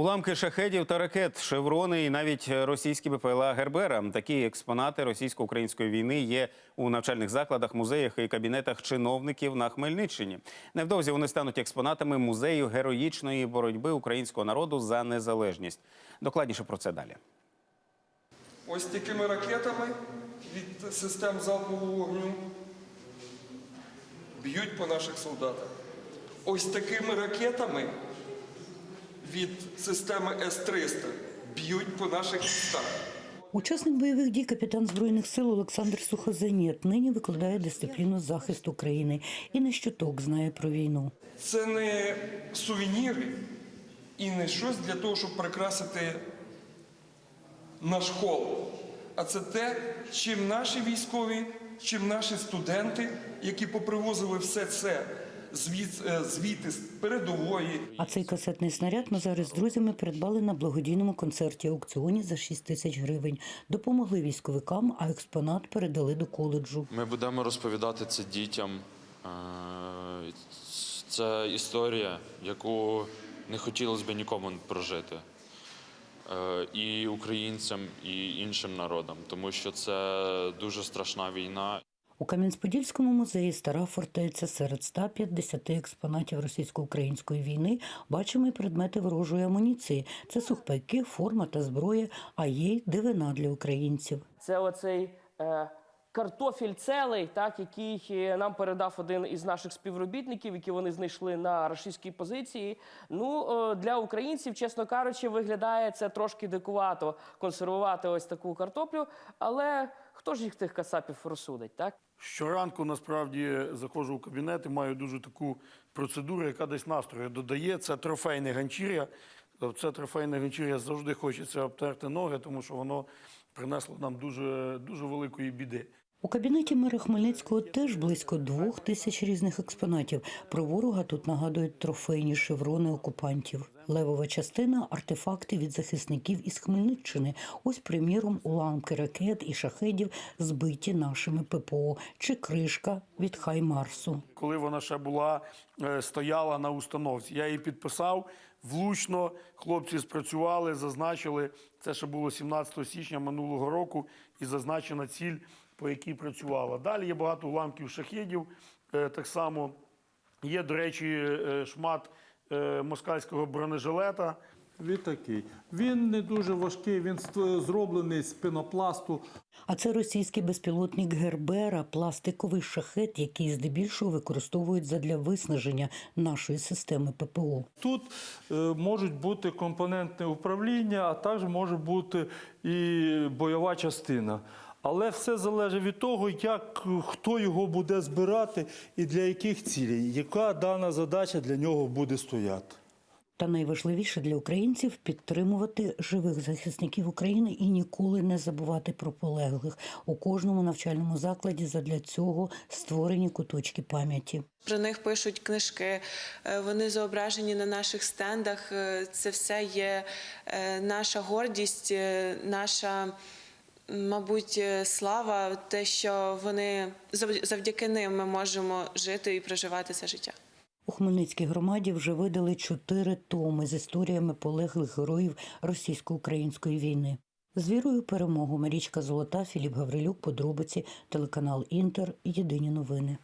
Уламки шахедів та ракет, шеврони і навіть російські БПЛА Гербера. Такі експонати російсько-української війни є у навчальних закладах, музеях і кабінетах чиновників на Хмельниччині. Невдовзі вони стануть експонатами музею героїчної боротьби українського народу за незалежність. Докладніше про це далі. Ось такими ракетами від систем залпового вогню б'ють по наших солдатах. Ось такими ракетами від системи С-300 б'ють по наших містах. Учасник бойових дій капітан збройних сил Олександр Сухозаніт нині викладає дисципліну захист України і не щоток знає про війну. Це не сувеніри і не щось для того, щоб прикрасити наш хол, а це те, чим наші військові, чим наші студенти, які попривозили все це звід, е, звідти з передової, А цей касетний снаряд ми зараз з друзями придбали на благодійному концерті аукціоні за 6 тисяч гривень. Допомогли військовикам, а експонат передали до коледжу. Ми будемо розповідати це дітям. Е, Це історія, яку не хотілося б нікому прожити. Е, І українцям, і іншим народам, тому що це дуже страшна війна. У Кам'янець-Подільському музеї стара фортеця серед 150 експонатів російсько-української війни бачимо і предмети ворожої амуніції. Це сухпайки, форма та зброя, а є й дивина для українців. Це оцей е, картофель целий, так, який е, нам передав один із наших співробітників, які вони знайшли на рашистській позиції. Ну, е, для українців, чесно кажучи, виглядає це трошки дикувато консервувати ось таку картоплю, але хто ж їх тих касапів розсудить, так? Щоранку насправді заходжу в кабінет і маю дуже таку процедуру, яка десь настрою додає. Це трофейне ганчір'я. Це трофейне ганчір'я завжди хочеться обтерти ноги, тому що воно принесло нам дуже, дуже великої біди. У кабінеті мера Хмельницького теж близько двох тисяч різних експонатів. Про ворога тут нагадують трофейні шеврони окупантів. Левова частина артефакти від захисників із Хмельниччини. Ось, приміром, уламки ракет і шахедів збиті нашими ППО чи кришка від Хаймарсу. Коли вона ще була, е, стояла на установці, я її підписав влучно. Хлопці спрацювали, зазначили. Це ще було 17 січня минулого року, і зазначена ціль, по якій працювала. Далі є багато уламків шахедів. е, Так само є, до речі, е, шмат москальського бронежилета. Він такий. Він не дуже важкий, він зроблений з пенопласту. А це російський безпілотник Гербера, пластиковий шахет, який здебільшого використовують задля виснаження нашої системи ППО. Тут е, можуть бути компонентне управління, а також може бути і бойова частина. Але все залежить від того, як хто його буде збирати і для яких цілей, яка дана задача для нього буде стояти. Та найважливіше для українців підтримувати живих захисників України і ніколи не забувати про полеглих. У кожному навчальному закладі задля цього створені куточки пам'яті. Про них пишуть книжки, е, вони зображені на наших стендах. Е, Це все є е, наша гордість, наша, мабуть, е, слава, те, що вони зав- завдяки ним ми можемо жити і проживати це життя. У Хмельницькій громаді вже видали чотири томи з історіями полеглих героїв російсько-української війни. З вірою перемогу Марічка Золота, Філіп Гаврилюк, подробиці, телеканал Інтер. Єдині новини.